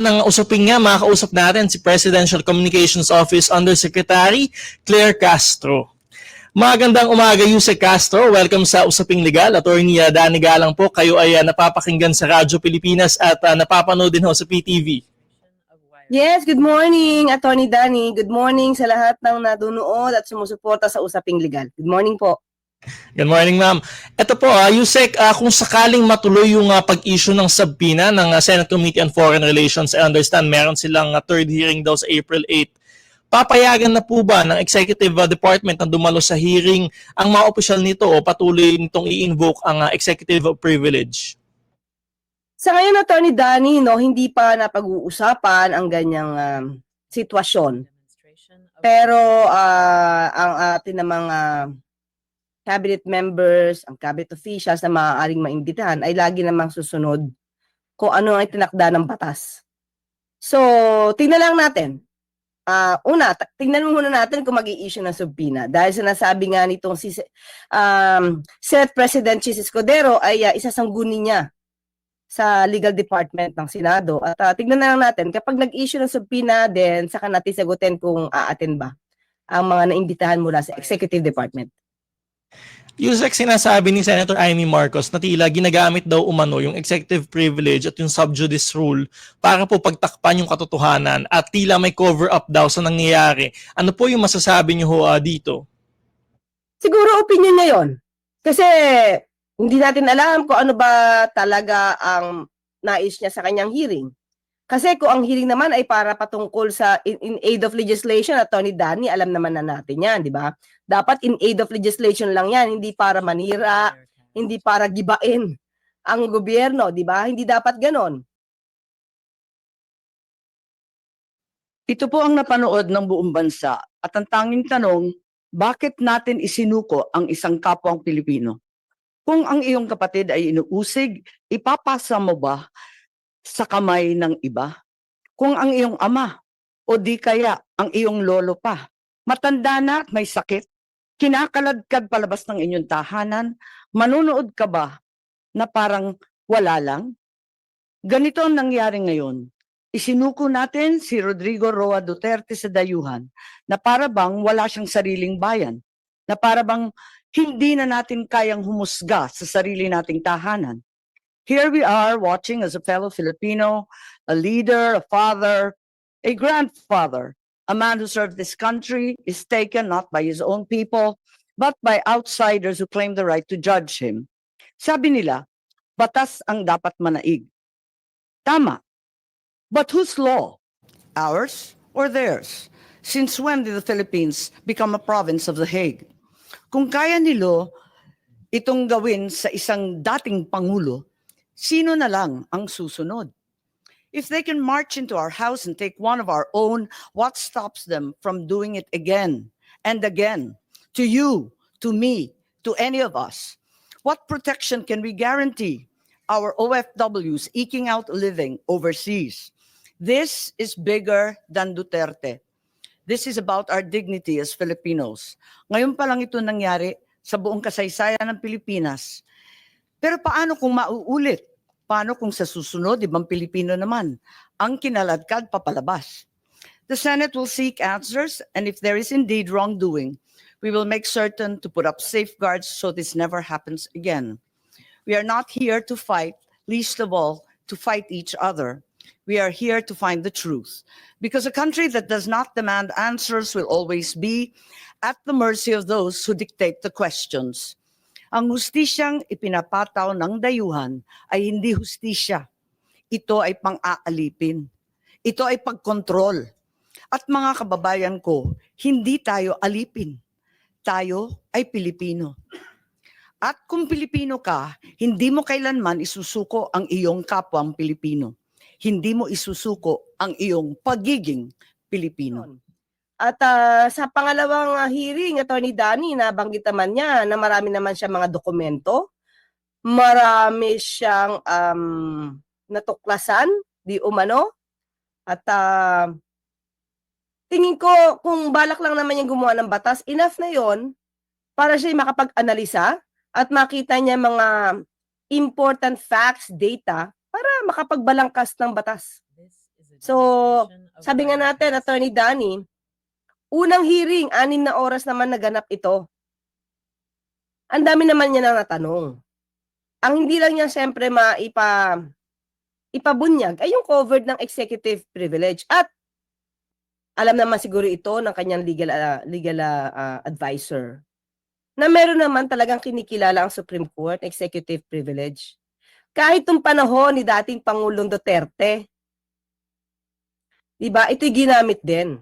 ng usapin nga, makakausap natin si Presidential Communications Office Undersecretary Claire Castro. Magandang umaga, Yusek Castro. Welcome sa Usaping Legal. Attorney uh, Danny Galang po. Kayo ay uh, napapakinggan sa Radyo Pilipinas at uh, napapanood din ho sa PTV. Yes, good morning, Attorney Danny. Good morning sa lahat ng nadunood at sumusuporta sa Usaping Legal. Good morning po. Good morning, ma'am. Ito po, uh, Yusek, uh, kung sakaling matuloy yung uh, pag-issue ng subpoena ng uh, Senate Committee on Foreign Relations, I understand meron silang uh, third hearing daw sa April 8. Papayagan na po ba ng Executive uh, Department na dumalo sa hearing ang mga opisyal nito o patuloy nitong i-invoke ang uh, executive privilege? Sa ngayon, Attorney Danny, no, hindi pa napag-uusapan ang ganyang um, sitwasyon. Pero ah, ang atin na mga cabinet members, ang cabinet officials na maaaring maimbitahan ay lagi namang susunod kung ano ang itinakda ng batas. So, tingnan lang natin. Ah, una, tingnan muna natin kung mag issue ng subpoena. Dahil sinasabi nga nitong si um, Senate President Chis Escudero ay ah, isasangguni niya sa legal department ng Senado. At ah, tignan na lang natin, kapag nag-issue ng subpoena, then saka natin sagutin kung aaten ba ang mga naimbitahan mula sa executive department. Yusek, sinasabi ni Senator Amy Marcos na tila ginagamit daw umano yung executive privilege at yung sub judice rule para po pagtakpan yung katotohanan at tila may cover up daw sa nangyayari. Ano po yung masasabi niyo ho ah, dito? Siguro opinion niya yon. Kasi hindi natin alam kung ano ba talaga ang nais niya sa kanyang hearing. Kasi kung ang hearing naman ay para patungkol sa in, in aid of legislation, Attorney Danny, alam naman na natin yan, di ba? Dapat in aid of legislation lang yan, hindi para manira, hindi para gibain ang gobyerno, di ba? Hindi dapat ganon. Ito po ang napanood ng buong bansa at ang tanging tanong, bakit natin isinuko ang isang kapwang Pilipino? Kung ang iyong kapatid ay inuusig, ipapasa mo ba sa kamay ng iba? Kung ang iyong ama o di kaya ang iyong lolo pa, matanda na at may sakit, kinakaladkad palabas ng inyong tahanan, manunood ka ba na parang wala lang? Ganito ang nangyari ngayon isinuko natin si Rodrigo Roa Duterte sa dayuhan na para bang wala siyang sariling bayan, na para bang hindi na natin kayang humusga sa sarili nating tahanan. Here we are watching as a fellow Filipino, a leader, a father, a grandfather, a man who served this country is taken not by his own people, but by outsiders who claim the right to judge him. Sabi nila, batas ang dapat manaig. Tama, But whose law? Ours or theirs? Since when did the Philippines become a province of The Hague? Kung kaya nilo itong gawin sa isang dating pangulo, sino na lang ang susunod? If they can march into our house and take one of our own, what stops them from doing it again and again? To you, to me, to any of us? What protection can we guarantee our OFWs eking out a living overseas? This is bigger than Duterte. This is about our dignity as Filipinos. Ngayon pa lang ito nangyari sa buong kasaysayan ng Pilipinas. Pero paano kung mauulit? Paano kung sa susunod, ibang Pilipino naman, ang kinaladkad papalabas? The Senate will seek answers, and if there is indeed wrongdoing, we will make certain to put up safeguards so this never happens again. We are not here to fight, least of all, to fight each other. We are here to find the truth. Because a country that does not demand answers will always be at the mercy of those who dictate the questions. Ang hustisyang ipinapataw ng dayuhan ay hindi hustisya. Ito ay pang-aalipin. Ito ay pagkontrol. At mga kababayan ko, hindi tayo alipin. Tayo ay Pilipino. At kung Pilipino ka, hindi mo kailanman isusuko ang iyong kapwang Pilipino. Hindi mo isusuko ang iyong pagiging Pilipino. At ah, sa pangalawang ah, hearing, Attorney Danny, nabanggit naman niya na marami naman siya mga dokumento, marami siyang um, natuklasan, di umano, at ah, tingin ko kung balak lang naman yung gumawa ng batas, enough na yon para siya makapag-analisa at makita niya mga important facts, data, para makapagbalangkas ng batas. So, sabi nga natin, Attorney Danny, unang hearing, anim na oras naman naganap ito. Ang dami naman niya na natanong. Ang hindi lang niya siyempre maipa ipabunyag ay yung covered ng executive privilege. At alam naman siguro ito ng kanyang legal ah, legal ah, advisor na meron naman talagang kinikilala ang Supreme Court executive privilege. Kahit nung panahon ni dating Pangulong Duterte, 'di ba? Ito'y ginamit din.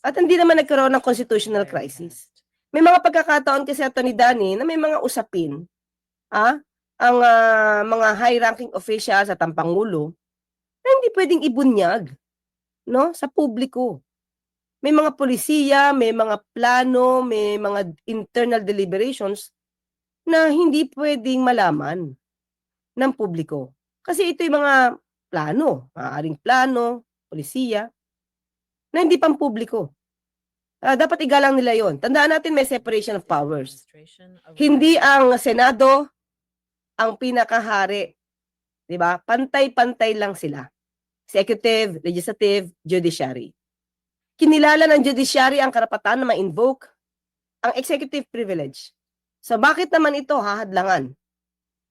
At hindi naman nagkaroon ng constitutional crisis. May mga pagkakataon kasi ito ni Dani na may mga usapin, ah, ang ah, mga high-ranking officials at ang Pangulo na hindi pwedeng ibunyag no, sa publiko. May mga polisiya, may mga plano, may mga internal deliberations na hindi pwedeng malaman ng publiko. Kasi ito yung mga plano, maaaring plano, polisiya, na hindi pang publiko. Ah, dapat igalang nila yon. Tandaan natin may separation of powers. Hindi ang Senado ang pinakahari. 'Di ba? Pantay-pantay lang sila. Executive, legislative, judiciary. Kinilala ng judiciary ang karapatan na ma-invoke ang executive privilege. So bakit naman ito hahadlangan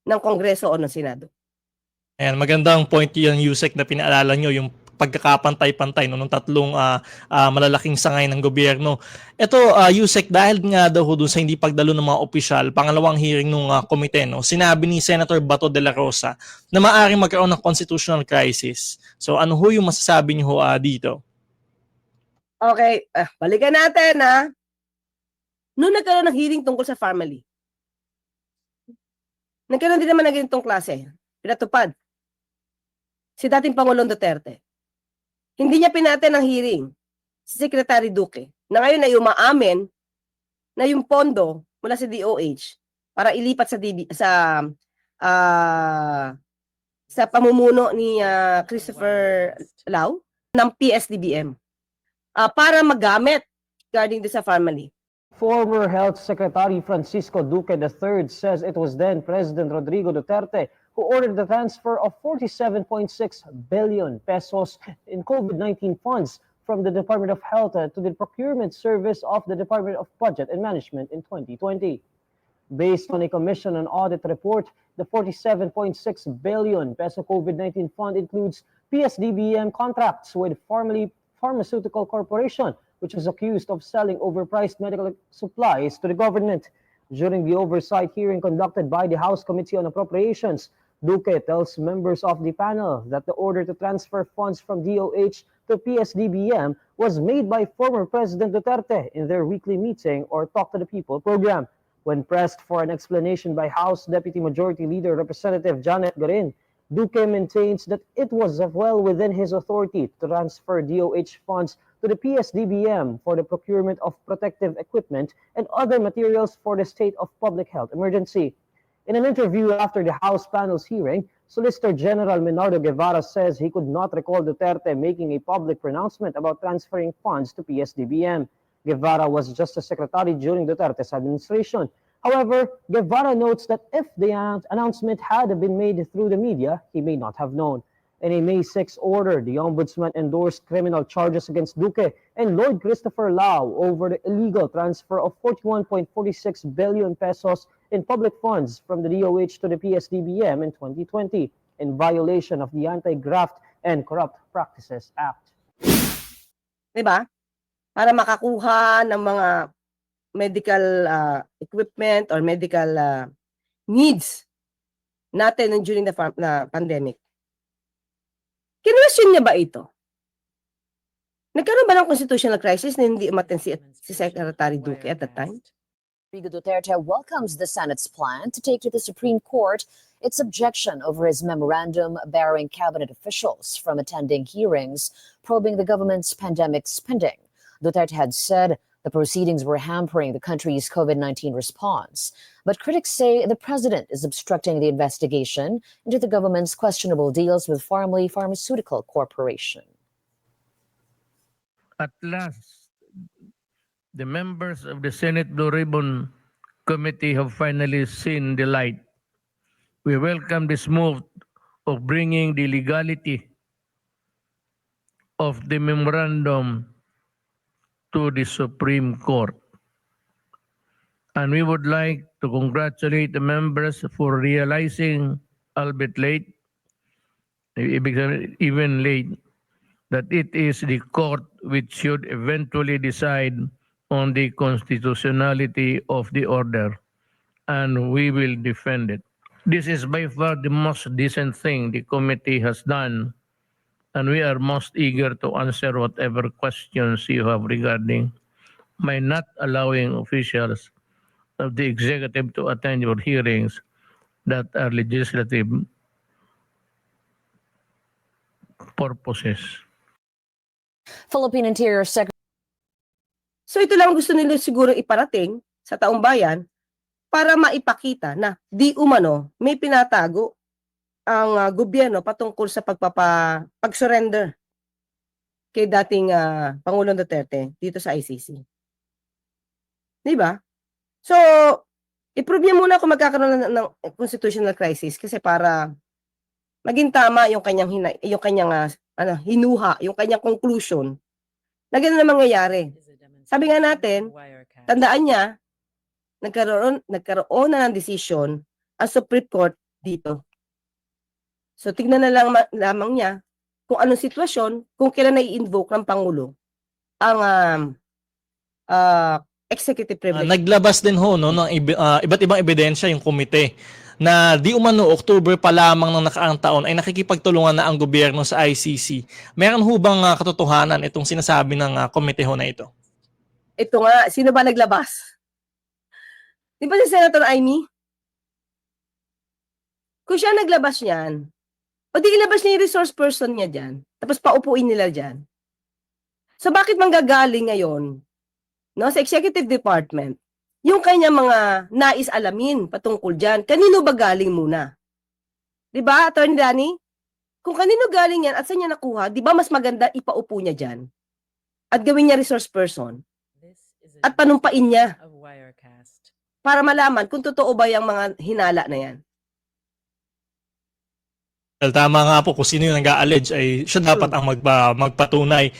ng Kongreso o ng Senado? Ayan, magandang point yung Yusek na pinaalala nyo, yung pagkakapantay-pantay no, ng tatlong ah, ah, malalaking sangay ng gobyerno. Ito, uh, Yusek, dahil nga daw dun sa hindi pagdalo ng mga opisyal, pangalawang hearing ng uh, komite, no, sinabi ni Senator Bato de la Rosa na maaaring magkaroon ng constitutional crisis. So ano ho yung masasabi niyo ho ah, dito? Okay, ah, balikan natin ha. Noong nagkaroon ng hearing tungkol sa family, nagkaroon din naman ng ganitong klase. Pinatupad. Si dating Pangulong Duterte. Hindi niya pinatin ang hearing si Secretary Duque na ngayon ay umaamin na yung pondo mula sa DOH para ilipat sa DB, sa ah, sa pamumuno ni ah, Christopher Lau ng PSDBM ah, para magamit regarding sa family. Former Health Secretary Francisco Duque III says it was then President Rodrigo Duterte who ordered the transfer of 47.6 billion pesos in COVID-19 funds from the Department of Health uh, to the procurement service of the Department of Budget and Management in 2020. Based on a commission and audit report, the 47.6 billion peso COVID-19 fund includes PSDBM contracts with formerly Pharmaceutical Corporation, which was accused of selling overpriced medical supplies to the government. During the oversight hearing conducted by the House Committee on Appropriations, Duque tells members of the panel that the order to transfer funds from DOH to PSDBM was made by former President Duterte in their weekly meeting or Talk to the People program. When pressed for an explanation by House Deputy Majority Leader Representative Janet Garin, Duque maintains that it was well within his authority to transfer DOH funds to the PSDBM for the procurement of protective equipment and other materials for the state of public health emergency. In an interview after the House panel's hearing, Solicitor General Menardo Guevara says he could not recall Duterte making a public pronouncement about transferring funds to PSDBM. Guevara was Justice Secretary during Duterte's administration. However, Guevara notes that if the an- announcement had been made through the media, he may not have known. In a May 6 order, the Ombudsman endorsed criminal charges against Duque and Lloyd Christopher Lau over the illegal transfer of 41.46 billion pesos in public funds from the DOH to the PSDBM in 2020 in violation of the Anti-Graft and Corrupt Practices Act. 'di ba? Para makakuha ng mga medical ah, equipment or medical ah, needs natin during the na pandemic. Kinwestiyon niya ba ito? Nagkaroon ba ng constitutional crisis na hindi umaten si, si Secretary Duque at that time? Rodrigo Duterte welcomes the Senate's plan to take to the Supreme Court its objection over his memorandum barring cabinet officials from attending hearings probing the government's pandemic spending. Duterte had said the proceedings were hampering the country's COVID 19 response. But critics say the president is obstructing the investigation into the government's questionable deals with Farmley Pharmaceutical Corporation. at last, the members of the Senate Blue Ribbon Committee have finally seen the light. We welcome this move of bringing the legality of the memorandum to the Supreme Court. And we would like to congratulate the members for realizing, albeit late, even late, that it is the court which should eventually decide on the constitutionality of the order, and we will defend it. This is by far the most decent thing the committee has done, and we are most eager to answer whatever questions you have regarding my not allowing officials of the executive to attend your hearings that are legislative purposes. Philippine Interior Secretary. So ito lang gusto nila siguro iparating sa taong bayan para maipakita na di umano may pinatago ang ah, gobyerno patungkol sa pagpapa pag-surrender kay dating ah, Pangulong Duterte dito sa ICC. Di ba? So, i-prove niya muna kung magkakaroon ng, ng constitutional crisis kasi para maging tama yung kanyang hina, yung kanyang ah, ano, hinuha, yung kanyang conclusion na gano'n na mangyayari. Sabi nga natin, tandaan niya, nagkaroon, nagkaroon na ng decision ang Supreme Court dito. So, tignan na lang ma- lamang niya kung anong sitwasyon, kung kailan na i-invoke ng Pangulo ang um, ah, executive Ah, privilege. naglabas din ho no ng ah, iba't ibang ebidensya yung komite na di umano October pa lamang ng nakaraang taon ay nakikipagtulungan na ang gobyerno sa ICC. Meron ho bang ah, katotohanan itong sinasabi ng ah, komite ho na ito? Ito nga, sino ba naglabas? Di ba si Senator Amy? Kung siya naglabas niyan, o di ilabas niya yung resource person niya dyan, tapos paupuin nila dyan. So bakit manggagaling ngayon no, sa executive department yung kanya mga nais alamin patungkol dyan? Kanino ba galing muna? Di ba, Attorney Danny? Kung kanino galing yan at saan niya nakuha, di ba mas maganda ipaupo niya dyan? At gawin niya resource person? At panumpain niya para malaman kung totoo ba yung mga hinala na yan. Well, tama nga po kung sino yung nag-allege ay siya dapat ang magpa, magpatunay.